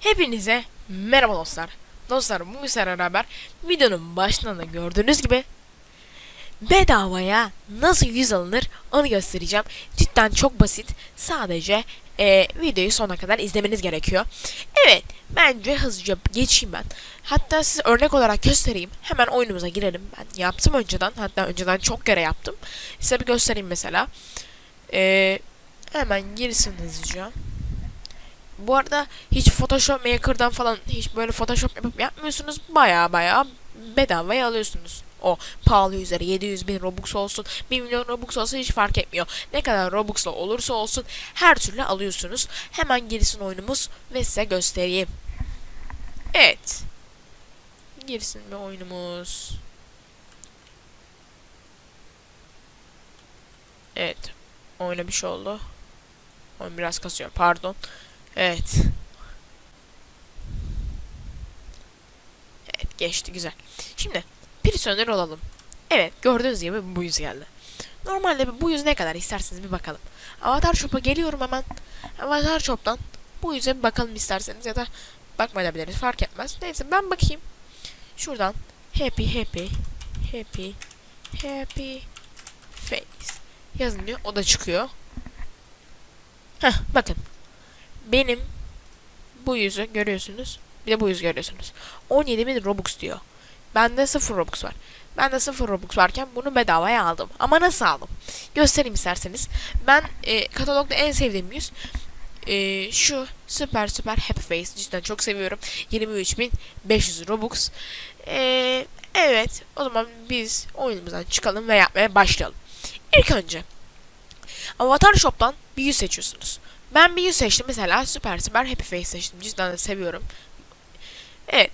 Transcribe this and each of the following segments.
Hepinize merhaba dostlar. Dostlar bu sefer beraber videonun başında da gördüğünüz gibi bedavaya nasıl yüz alınır onu göstereceğim. Cidden çok basit. Sadece e, videoyu sona kadar izlemeniz gerekiyor. Evet bence hızlıca geçeyim ben. Hatta size örnek olarak göstereyim. Hemen oyunumuza girelim. Ben yaptım önceden. Hatta önceden çok kere yaptım. Size bir göstereyim mesela. E, hemen girsin hızlıca. Bu arada hiç Photoshop Maker'dan falan hiç böyle Photoshop yapıp yapmıyorsunuz. Baya baya bedavaya alıyorsunuz. O pahalı üzeri 700 bin Robux olsun 1 milyon Robux olsun hiç fark etmiyor. Ne kadar Robux'la olursa olsun her türlü alıyorsunuz. Hemen girsin oyunumuz ve size göstereyim. Evet. Girsin bir oyunumuz. Evet. Oyuna bir şey oldu. Oyun biraz kasıyor pardon. Evet. Evet geçti güzel. Şimdi Prisoner olalım. Evet gördüğünüz gibi bu yüz geldi. Normalde bu yüz ne kadar isterseniz bir bakalım. Avatar Shop'a geliyorum hemen. Avatar Shop'tan bu yüze bir bakalım isterseniz ya da bakmayabiliriz fark etmez. Neyse ben bakayım. Şuradan happy happy happy happy face yazın diyor. O da çıkıyor. Heh bakın benim bu yüzü görüyorsunuz. Bir de bu yüzü görüyorsunuz. 17.000 Robux diyor. Bende 0 Robux var. Bende 0 Robux varken bunu bedavaya aldım. Ama nasıl aldım? Göstereyim isterseniz. Ben e, katalogda en sevdiğim yüz e, şu süper süper happy face. Cidden çok seviyorum. 23.500 Robux. E, evet. O zaman biz oyunumuzdan çıkalım ve yapmaya başlayalım. İlk önce Avatar Shop'tan bir yüz seçiyorsunuz. Ben bir yüz seçtim mesela süper süper happy face seçtim. Cidden de seviyorum. Evet.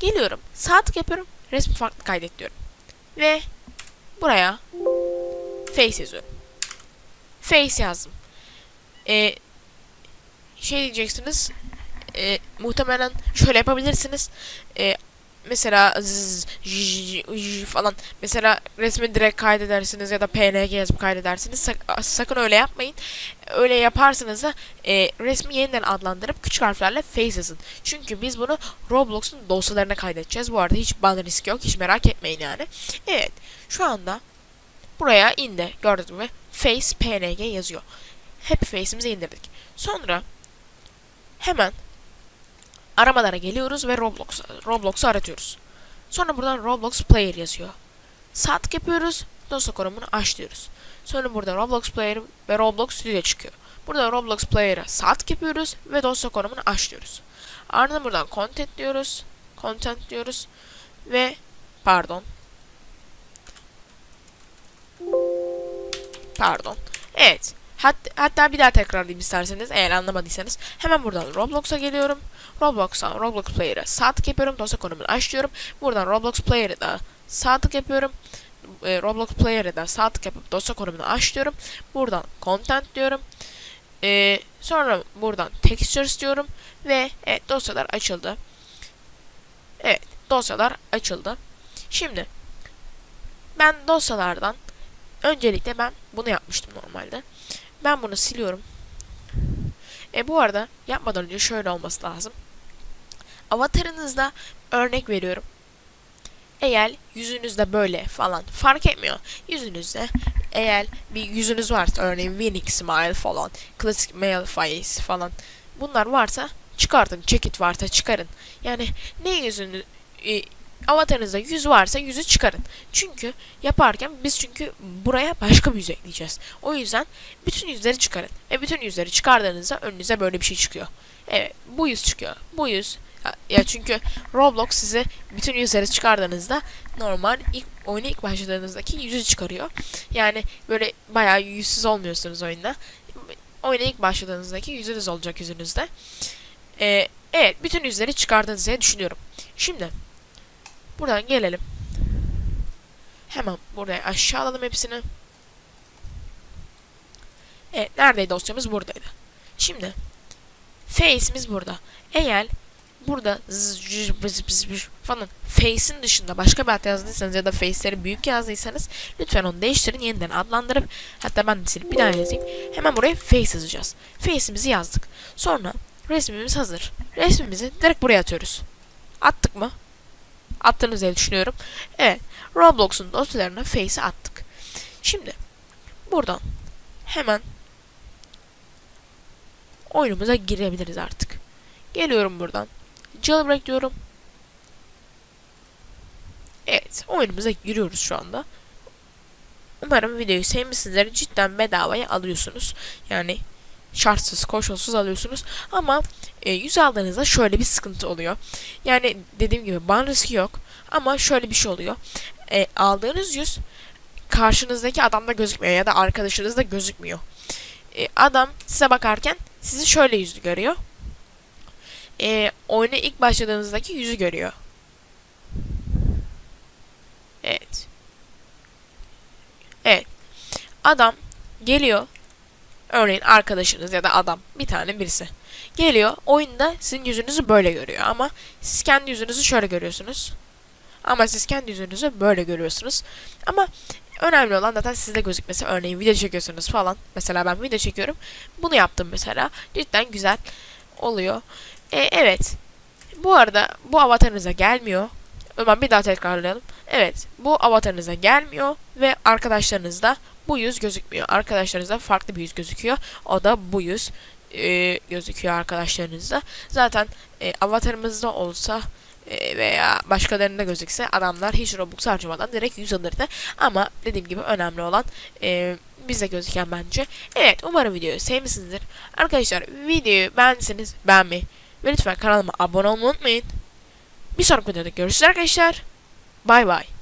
Geliyorum. Sağ yapıyorum. Resmi farklı kaydet diyorum. Ve buraya face yazıyorum. Face yazdım. Ee, şey diyeceksiniz. E, muhtemelen şöyle yapabilirsiniz. E, mesela zzz, j, j falan. Mesela resmi direkt kaydedersiniz ya da png yazıp kaydedersiniz. Sak- sakın öyle yapmayın. Öyle yaparsanız da e, resmi yeniden adlandırıp küçük harflerle face yazın. Çünkü biz bunu Roblox'un dosyalarına kaydedeceğiz. Bu arada hiç ban riski yok. Hiç merak etmeyin yani. Evet. Şu anda buraya indi. Gördüğünüz gibi face png yazıyor. Happy face'imizi indirdik. Sonra hemen aramalara geliyoruz ve Roblox Roblox'u aratıyoruz. Sonra buradan Roblox Player yazıyor. Sağ tık yapıyoruz. Dosya konumunu aç diyoruz. Sonra burada Roblox Player ve Roblox Studio çıkıyor. Burada Roblox Player'a sağ tık yapıyoruz ve dosya konumunu aç diyoruz. Ardından buradan Content diyoruz. Content diyoruz. Ve pardon. Pardon. Evet. Hat, hatta bir daha tekrarlayayım isterseniz eğer anlamadıysanız. Hemen buradan Roblox'a geliyorum. Roblox'tan Roblox Player'a sağ tık yapıyorum. Dosya konumunu aç diyorum. Buradan Roblox Player'a da sağ tık yapıyorum. E, Roblox Player'a da sağ tık yapıp dosya konumunu aç diyorum. Buradan Content diyorum. E, sonra buradan Textures diyorum. Ve evet dosyalar açıldı. Evet dosyalar açıldı. Şimdi ben dosyalardan öncelikle ben bunu yapmıştım normalde. Ben bunu siliyorum. E bu arada yapmadan önce şöyle olması lazım. Avatarınızda örnek veriyorum. Eğer yüzünüzde böyle falan fark etmiyor. Yüzünüzde eğer bir yüzünüz varsa örneğin winning smile falan, classic male face falan bunlar varsa çıkartın. Çekit varsa çıkarın. Yani ne yüzünü e, avatarınızda yüz varsa yüzü çıkarın. Çünkü yaparken biz çünkü buraya başka bir yüz ekleyeceğiz. O yüzden bütün yüzleri çıkarın. Ve bütün yüzleri çıkardığınızda önünüze böyle bir şey çıkıyor. Evet bu yüz çıkıyor. Bu yüz ya, çünkü Roblox size bütün yüzleri çıkardığınızda normal ilk oyuna ilk başladığınızdaki yüzü çıkarıyor. Yani böyle bayağı yüzsüz olmuyorsunuz oyunda. Oyuna ilk başladığınızdaki yüzünüz olacak yüzünüzde. Ee, evet bütün yüzleri çıkardığınızı düşünüyorum. Şimdi Buradan gelelim. Hemen buraya aşağı alalım hepsini. Evet neredeydi dosyamız buradaydı. Şimdi face'imiz burada. Eğer burada falan face'in dışında başka bir ad yazdıysanız ya da face'leri büyük yazdıysanız lütfen onu değiştirin yeniden adlandırıp hatta ben de silip bir daha yazayım. Hemen buraya face yazacağız. Face'imizi yazdık. Sonra resmimiz hazır. Resmimizi direkt buraya atıyoruz. Attık mı? Attınız diye düşünüyorum. Evet. Roblox'un dosyalarına Face'i attık. Şimdi buradan hemen oyunumuza girebiliriz artık. Geliyorum buradan. Jailbreak diyorum. Evet, oyunumuza giriyoruz şu anda. Umarım videoyu sevmişsinizdir. Cidden bedavaya alıyorsunuz. Yani şartsız, koşulsuz alıyorsunuz. Ama e, yüz aldığınızda şöyle bir sıkıntı oluyor. Yani dediğim gibi ban riski yok. Ama şöyle bir şey oluyor. E, aldığınız yüz karşınızdaki adamda gözükmüyor ya da arkadaşınızda gözükmüyor. E, adam size bakarken sizi şöyle yüzlü görüyor. E, oyuna ilk başladığınızdaki yüzü görüyor. Evet. Evet. Adam geliyor. Örneğin arkadaşınız ya da adam bir tane birisi. Geliyor oyunda sizin yüzünüzü böyle görüyor ama siz kendi yüzünüzü şöyle görüyorsunuz. Ama siz kendi yüzünüzü böyle görüyorsunuz. Ama önemli olan zaten sizde gözükmesi. Örneğin video çekiyorsunuz falan. Mesela ben video çekiyorum. Bunu yaptım mesela. Cidden güzel oluyor. E, evet. Bu arada bu avatarınıza gelmiyor. Zaman bir daha tekrarlayalım. Evet, bu avatarınıza gelmiyor ve arkadaşlarınızda bu yüz gözükmüyor. Arkadaşlarınızda farklı bir yüz gözüküyor. O da bu yüz e, gözüküyor arkadaşlarınızda. Zaten e, avatarımızda olsa e, veya başkalarında gözükse adamlar hiç Robux harcamadan direkt yüz alırdı. Ama dediğim gibi önemli olan e, bize gözüken bence. Evet, umarım videoyu sevmişsinizdir. Arkadaşlar videoyu beğendiyseniz beğenmeyi ve lütfen kanalıma abone olmayı unutmayın. Bir sonraki videoda görüşürüz arkadaşlar. Bay bay.